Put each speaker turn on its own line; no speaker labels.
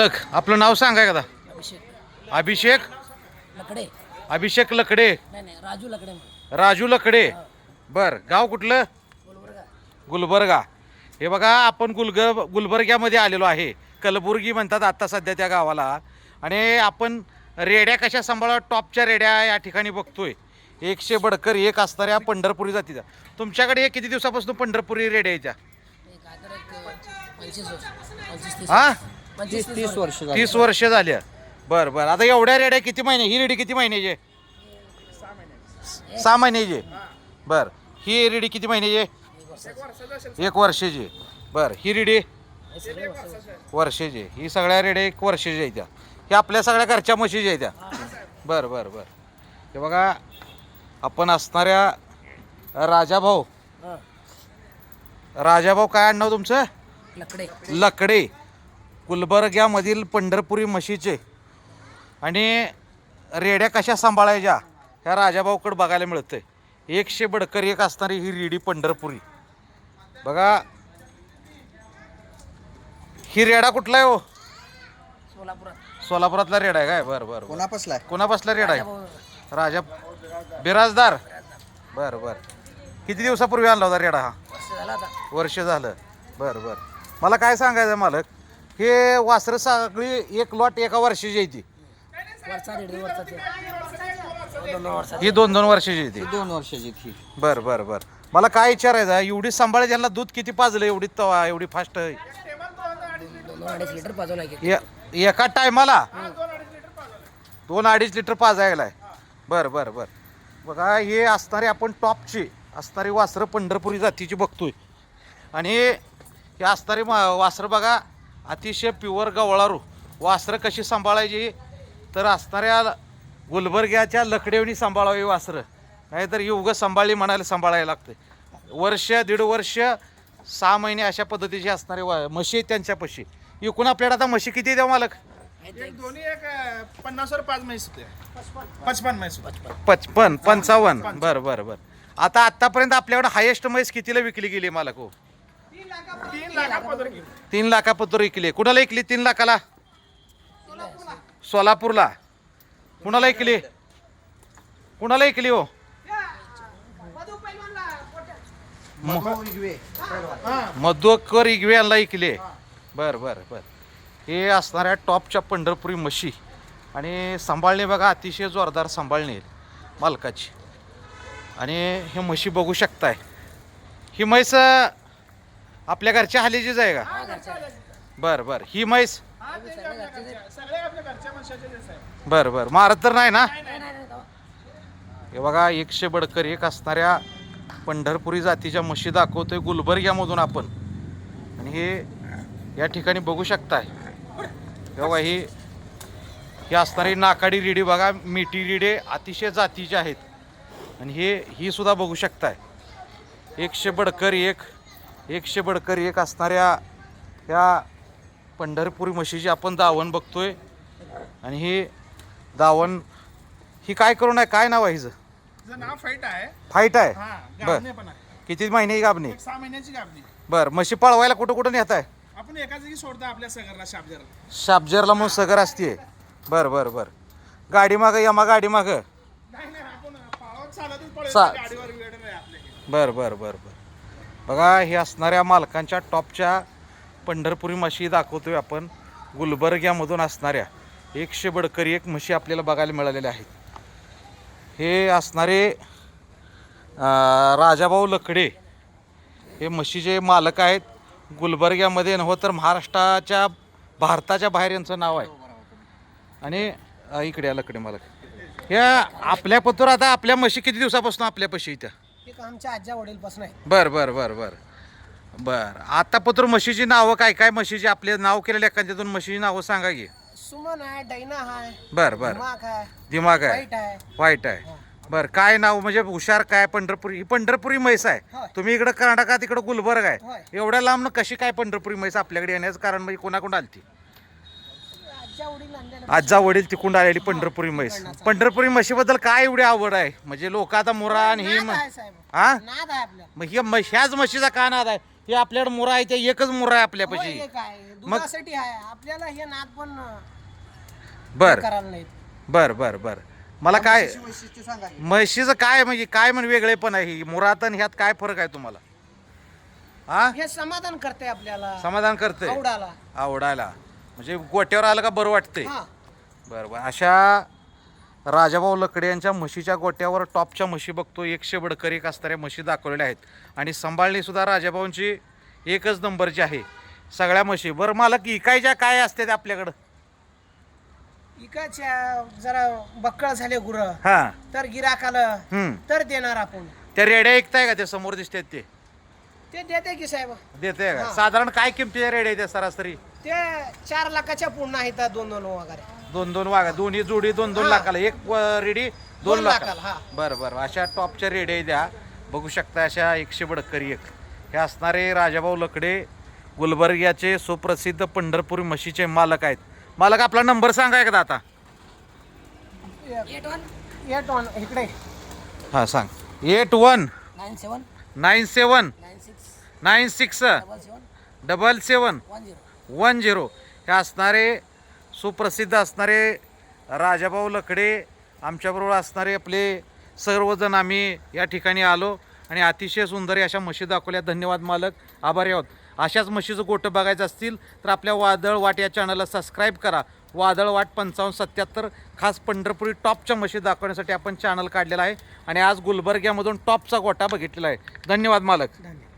लक आपलं नाव सांगा का
अभिषेक.
अभिषेक?
लकडे.
अभिषेक लकडे.
नाही नाही राजू लकडे
राजू लकडे. बर गाव कुठलं?
गुलबर्गा.
गुलबर्गा. हे बघा आपण गुलग गुलबर्ग्यामध्ये आलेलो आहे. कलबुर्गी म्हणतात आता सध्या त्या गावाला. आणि आपण रेड्या कशा सांभाळा टॉपच्या रेड्या या ठिकाणी बघतोय. एकशे बडकर एक असणाऱ्या पंढरपुरी जातीच्या तुमच्याकडे हे किती दिवसापासून पंढरपुरी रेड्या यायच्या?
एक तीस तीस वर्ष
तीस वर्ष झाल्या बर बर. आता एवढ्या रेड्या किती महिने? ही रेडी किती महिन्याची? आहे? सहा महिन्याची. बर. ही रेडी किती महिन्याची? एक वर्षाची. बर. ही रेडी? वर्षाची. ही सगळ्या रेड्या एक वर्षाची आहे त्या. ही आपल्या सगळ्या घरच्या म्हशीची आहे त्या. बर बर बर. हे बघा आपण असणाऱ्या राजाभाऊ. राजाभाऊ काय आणणं तुमचं?
लकडे.
लकडे. गुलबर्ग्यामधील पंढरपुरी म्हशीचे आणि रेड्या कशा सांभाळायच्या ह्या राजाभाऊकडे बघायला मिळतंय. एकशे बडकर एक असणारी ही रेडी पंढरपुरी. बघा. ही रेडा कुठला आहे हो?
सोलापुरात.
सोलापुरातला रेडा आहे काय? बरं बरं
कोणा पसलाय
कोणा बसला रेडा आहे? राजा बिराजदार. बरं बरं. किती दिवसापूर्वी आणला होता रेडा हा?
वर्ष झालं
बरं बरं. मला काय सांगायचं मालक? हे वासरं सगळी एक लॉट एका वर्षाची आहे ती.
वरचा ते दोन दोन वर्षाचा
ही दोन दोन वर्षाची आहे ती.
दोन वर्षाची ती.
बरं बरं बरं. मला काय विचारायचं आहे, एवढी सांभाळ ज्यांना दूध किती पाजलं एवढी तवा एवढी फास्ट
दोन दोन अडीच लिटर पाजवला की
एका टायमाला? दोन अडीच लिटर पाजायला आहे. बरं बरं बरं. बघा हे असणारे आपण टॉपची असणारी वासरं पंढरपुरी जातीची बघतोय. आणि हे असणारी मा वासरं बघा अतिशय प्युअर गवळारू. वासरं कशी सांभाळायची तर असणाऱ्या गुलबर्ग्याच्या लकडेवणी सांभाळावी वासरं. नाहीतर ही उगं सांभाळली म्हणायला सांभाळायला लागते वर्ष दीड वर्ष सहा महिने अशा पद्धतीचे असणारे वा म्हशी आहेत त्यांच्यापाशी. एकूण आपल्याला आता म्हशी किती द्या मालक?
एक दोन्ही एक पाच म्हैस होते. पचपन. म्हैस.
पचपन. पंचावन्न. बरं बरं बरं. आता आतापर्यंत आपल्याकडे हायेस्ट म्हैस कितीला विकली गेली मालक हो?
तीन लाखापदर गेले
तीन लाखापत्र विकली कुणाला विकली तीन लाखाला? सोलापूरला. कुणाला विकली कुणाला विकली हो? मधुकर इगवे. यांना ऐकले बर बर बर. हे असणाऱ्या टॉपच्या पंढरपुरी म्हशी आणि सांभाळणे बघा अतिशय जोरदार सांभाळणे मालकाची. आणि हे म्हशी बघू शकताय. ही म्हैस आपल्या घरच्या हालीचीच आहे का? बर बर. ही म्हैस?
आपल्या घरच्या आहे.
बर बर. मारत तर नाही ना? हे बघा एकशे बडकर एक असणाऱ्या पंढरपुरी जातीच्या म्हशी दाखवतोय गुलबर्ग्यामधून आपण. आणि हे या ठिकाणी बघू शकताय. हे बघा ही ही असणारी नाकाडी रिडी बघा मिठी रिडे अतिशय जातीचे आहेत. आणि हे ही सुद्धा बघू शकताय. एकशे बडकर एक एकशे बडकर एक असणाऱ्या ह्या पंढरपुरी म्हशीची आपण दावण बघतोय. आणि ही दावण ही काय करून आहे? काय नाव आहे हिचं?
नाव फाईट आहे.
फाईट आहे?
हा
बर. किती महिने गाबणी?
सहा महिन्याची
बर म्हशी पळवायला कुठं कुठं नेत आहे?
आपण एका जागी सोडतो आपल्या सगळ्याला शाबजरला.
शाबजेरला म्हणून सगर असते बर बर बर. गाडी मागं यमा गाडी मागं. बर बर बर. बघा हे असणाऱ्या मालकांच्या टॉपच्या पंढरपुरी म्हशी दाखवतोय आपण. गुलबर्ग्यामधून असणाऱ्या एकशे बडकरी एक म्हशी आपल्याला बघायला मिळालेल्या आहेत. हे असणारे अं, राजाभाऊ लकडे हे म्हशीचे मालक आहेत गुलबर्ग्यामध्ये नव्हं हो तर महाराष्ट्राच्या भारताच्या बाहेर यांचं नाव आहे. आणि इकडे या लकडे मालक. या आपल्या पत्र आता आपल्या म्हशी किती दिवसापासून आपल्यापाशी त्या
आमच्या आज्या वडील पासून आहे.
बर बर बर बर. बर. आता पत्र म्हशीची नावं काय काय म्हशीची आपले नाव केलेल्या एखाद्यातून म्हशीची नावं सांगा की.
सुमन आहे डायना आहे
बर बर.
दिमाग आहे
दिमाग आहे.
वाईट आहे.
वाईट आहे. बर काय नाव म्हणजे हुशार काय पंढरपुरी ही पंढरपुरी म्हैस आहे.
होय.
तुम्ही इकडं कर्नाटकात इकडं गुलबर्ग आहे.
होय.
एवढ्या लांब कशी काय पंढरपुरी म्हैस आपल्याकडे येण्याचं कारण म्हणजे कोणाकोण आलती? आजचा वडील तिकून आलेली पंढरपुरी म्हैस. पंढरपुरी म्हशीबद्दल काय एवढी आवड आहे? म्हणजे लोक आता मुरा आणि ही
नाद
म-
आहे साहेब.
हा?
नाद आहे आपल्या
मग ह्या म्हश ह्याच म्हशीचा का नाद आहे? हे आपल्याकडे मुरा आहे ते एकच मुरा आहे
होय,
आपल्यापाशी
हे काय दुधासाठी आहे. आपल्याला हे नाद पण अं,
बर.
करायला नाहीत.
बर बर बर. मला काय
वैशिष्ट्य सांगा
म्हशीचं काय म्हणजे काय म्हणजे वेगळे पण आहे? मुरात आणि ह्यात काय फरक आहे तुम्हाला? हा?
हे समाधान करते आपल्याला.
समाधान करते
आवडाला
आवडायला. म्हणजे गोट्यावर आलं का बरं वाटते
हा.
बरं बरं. अशा राजाभाऊ लकडे यांच्या म्हशीच्या गोट्यावर टॉपच्या म्हशी बघतो. एकशे बडकर एक असणाऱ्या म्हशी दाखवलेल्या आहेत. आणि सांभाळणी सुद्धा राजाभाऊंची एकच नंबरची आहे. सगळ्या म्हशी. बरं मला की इकायच्या काय असते ते आपल्याकडं?
इकाच्या जरा बक्कळ झाले गुर.
हां.
तर गिराक आलं
हम्म.
तर देणार आपण.
त्या रेड्या ऐकताय का? ते समोर दिसतात ते.
ते देते की साहेब.
देते का. साधारण काय किमतीच्या रेड्या आहेत त्या सरासरी?
ते चार लाखाच्या पुन्हा आहेत दोन दोन वगैरे.
दोन दोन वागा दोन्ही जोडी दोन दोन
हां.
लाखाला. एक व- रेडी दोन
दोन
लाखाला.
लाखाला, हां.
बरं बरं. अशा टॉपच्या रेड्या द्या बघू शकता अशा एकशे बडकर एक. हे असणारे राजाभाऊ लकडे गुलबर्ग्याचे सुप्रसिद्ध पंढरपुरी म्हशीचे मालक आहेत. मालक आपला नंबर सांगा एकदा आता.
एट वन एट वन इकडे.
हां सांग. Eight one
nine seven
nine seven
nine six
nine six
double seven
double seven
one zero
one zero. हे असणारे सुप्रसिद्ध असणारे राजाभाऊ लकडे आमच्याबरोबर असणारे आपले सर्वजण आम्ही या ठिकाणी आलो आणि अतिशय सुंदर अशा म्हशी दाखवल्या. धन्यवाद मालक. आभारी आहोत. अशाच म्हशीचं गोटं बघायचं असतील तर आपल्या वादळ वाट या चॅनलला सबस्क्राईब करा. वादळ वाट पंचावन्न सत्याहत्तर खास पंढरपुरी टॉपच्या म्हशी दाखवण्यासाठी आपण चॅनल काढलेला आहे. आणि आज गुलबर्ग्यामधून टॉपचा गोटा बघितलेला आहे. धन्यवाद मालक.
धन्यवाद.